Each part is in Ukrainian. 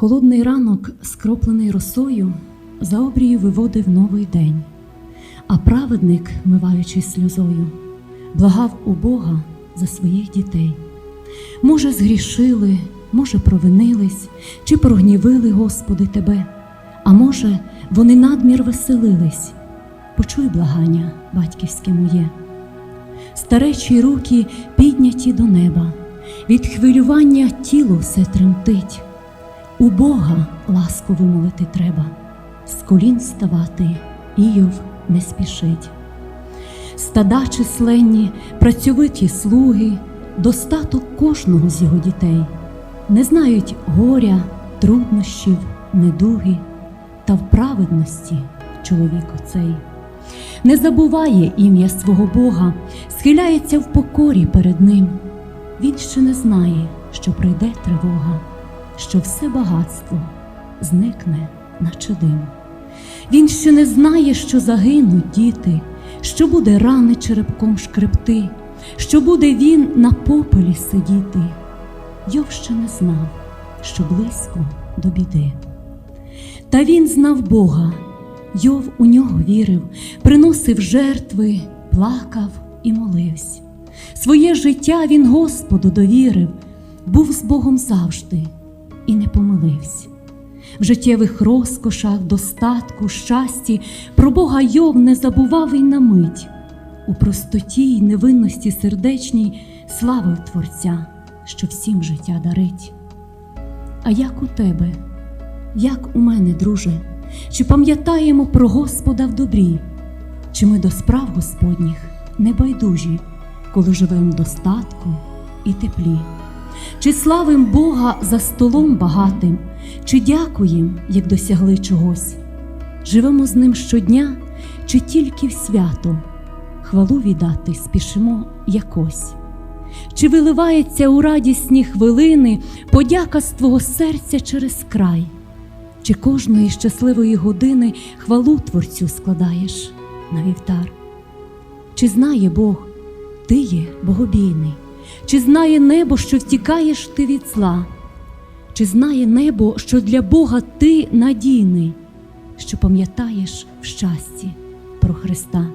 Холодний ранок, скроплений росою, за обрію виводив новий день, а праведник, миваючись сльозою, благав у Бога за своїх дітей. Може, згрішили, може, провинились, чи прогнівили, Господи, Тебе, а може, вони надмір веселились. Почуй благання батьківське моє. Старечі руки підняті до неба, від хвилювання тіло все тремтить. У Бога ласку вимолити треба, з колін вставати Іов не спішить. Стада численні, працьовиті слуги, достаток кожного з його дітей, не знають горя, труднощів, недуги, та в праведності чоловік оцей. Не забуває ім'я свого Бога, схиляється в покорі перед ним. Він ще не знає, що прийде тривога що все багатство зникне, наче дим. Він ще не знає, що загинуть діти, що буде рани черепком шкребти, що буде він на попелі сидіти. Йов ще не знав, що близько до біди. Та він знав Бога, Йов у нього вірив, приносив жертви, плакав і молився. Своє життя він Господу довірив, був з Богом завжди і не помилився. В життєвих розкошах, достатку, щасті про Бога Йов не забував і на мить. У простоті й невинності сердечній славив Творця, що всім життя дарить. А як у тебе, як у мене, друже, чи пам'ятаємо про Господа в добрі, чи ми до справ Господніх не байдужі, коли живемо в достатку і теплі? Чи славим Бога за столом багатим, чи дякуєм, як досягли чогось? Живемо з ним щодня, чи тільки в свято, хвалу віддати спішимо якось? Чи виливається у радісні хвилини подяка з твого серця через край? Чи кожної щасливої години хвалу Творцю складаєш на вівтар? Чи знає Бог, ти є богобійний? Чи знає небо, що втікаєш ти від зла? Чи знає небо, що для Бога ти надійний, що пам'ятаєш в щасті про Христа?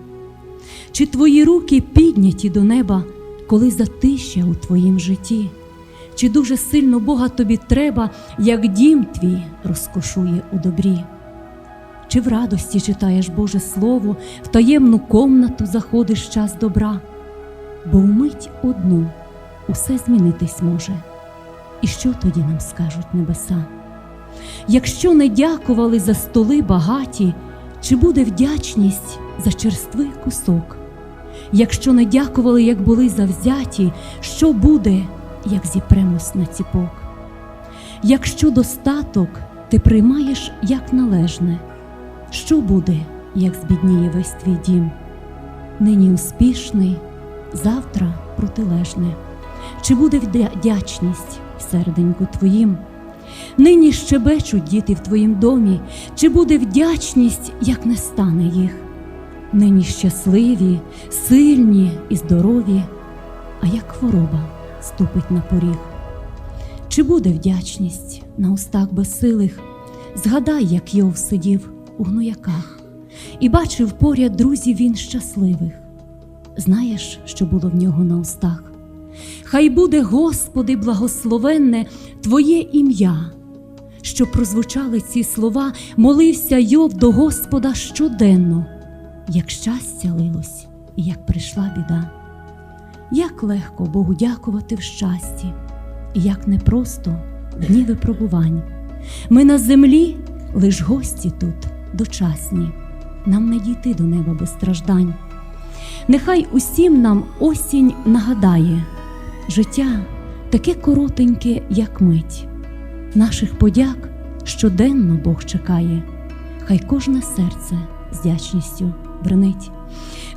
Чи твої руки підняті до неба, коли затища у твоїм житті? Чи дуже сильно Бога тобі треба, як дім твій розкошує у добрі? Чи в радості читаєш Боже Слово, в таємну комнату заходиш час добра? Бо вмить одну усе змінитись може. І що тоді нам скажуть небеса? Якщо не дякували за столи багаті, чи буде вдячність за черствий кусок? Якщо не дякували, як були завзяті, що буде, як зіпремось на ціпок? Якщо достаток ти приймаєш як належне, що буде, як збідніє весь твій дім? Нині успішний, завтра протилежне. Чи буде вдячність серденьку твоїм? Нині щебечуть діти в твоїм домі, чи буде вдячність, як не стане їх? Нині щасливі, сильні і здорові, а як хвороба ступить на поріг. Чи буде вдячність на устах безсилих? Згадай, як Йов сидів у гнояках і бачив поряд друзів він щасливих. Знаєш, що було в нього на устах? Хай буде, Господи, благословенне Твоє ім'я, що прозвучали ці слова, молився Йов до Господа щоденно, як щастя лилось і як прийшла біда. Як легко Богу дякувати в щасті, і як непросто в дні випробувань. Ми на землі лиш гості тут, дочасні, нам не дійти до неба без страждань. Нехай усім нам осінь нагадає. Життя таке коротеньке, як мить, наших подяк щоденно Бог чекає, хай кожне серце з вдячністю бренить,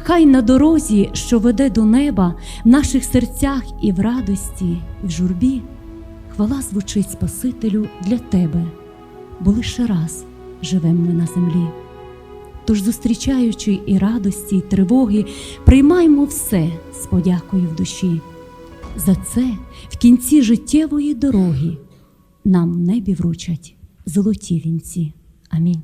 хай на дорозі, що веде до неба, в наших серцях і в радості, і в журбі, хвала звучить Спасителю для тебе, бо лише раз живемо ми на землі. Тож, зустрічаючи і радості, і тривоги, приймаймо все з подякою в душі. За це в кінці життєвої дороги нам в небі вручать золоті вінці. Амінь.